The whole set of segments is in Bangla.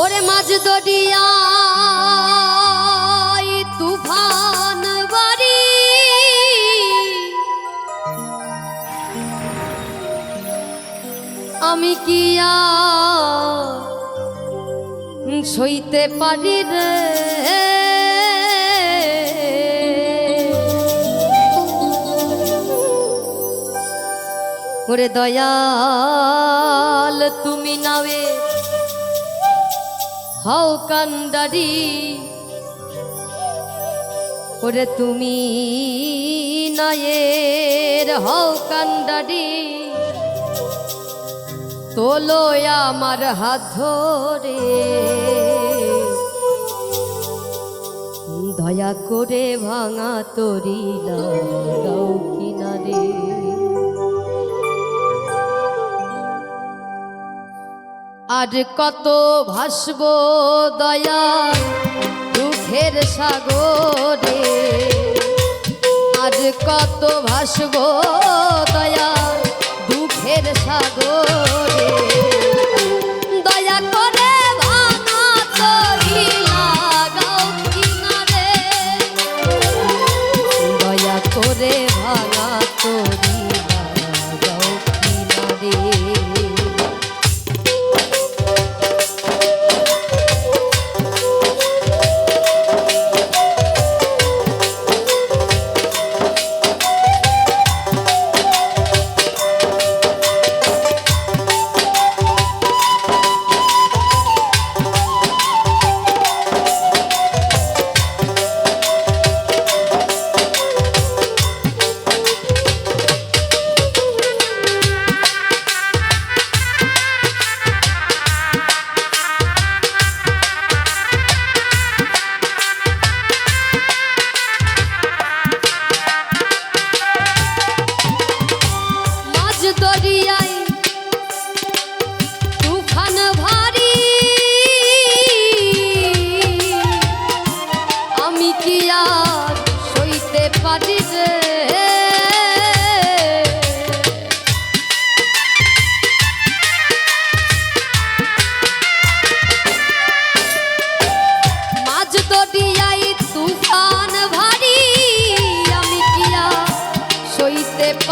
ওরে মাঝ দরিয়া তুফান বাড়ি। আমি কি সইতে পারি রে? ওরে দয়াল তুমি নাওয়ে হও কান্ডারি ওরে তুমি নায়ের হও কান্ডারি তোলো আমার হাত ধরে। দয়া করে ভাঙা তরি লাগাও কিনারে। আর কত ভাসব দয়া দুঃখের সাগরে। আর কত ভাসব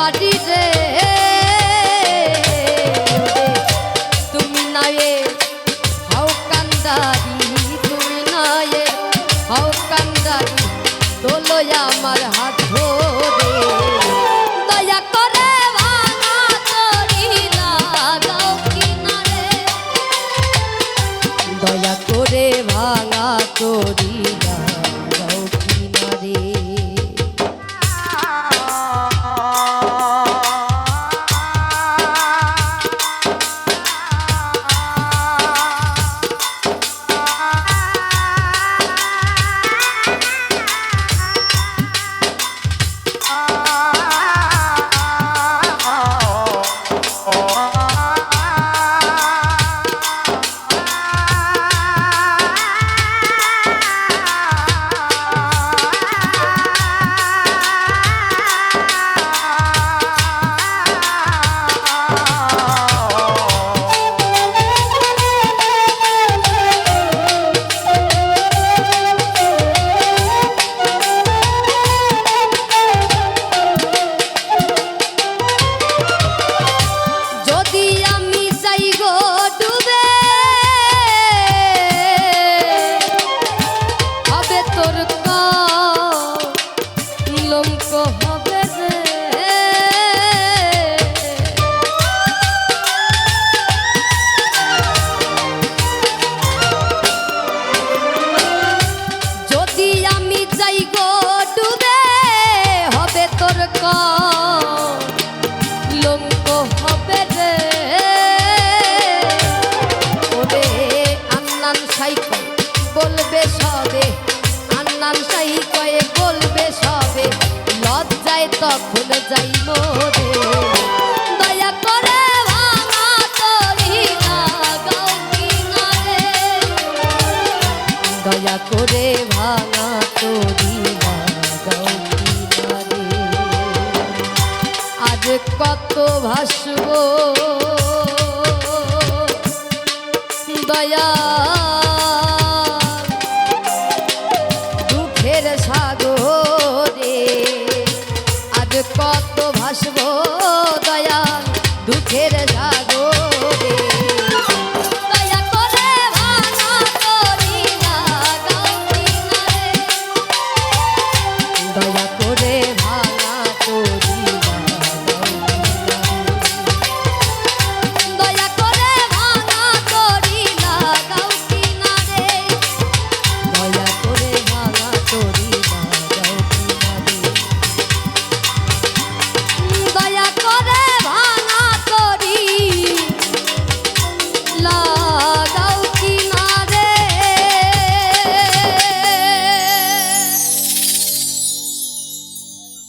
সইতে তুমি নায়ে, হাও কান্দারি, তুমি নায়ে, হাও কান্দারি তোলো আমার হাত দয়া করে ভাঙা করে বলবে সবে। আন্নান সাই কয়ে, বলবে সবে। লজ্জায় যাই মোরে। দয়া করে ভাঙা তরি দয়া করে ভাঙা তরি লাগাও যে কত ভাসব। দয়া দুঃখের সাগরে আজ কত ভাসব। দয়া দুঃখের সাগরে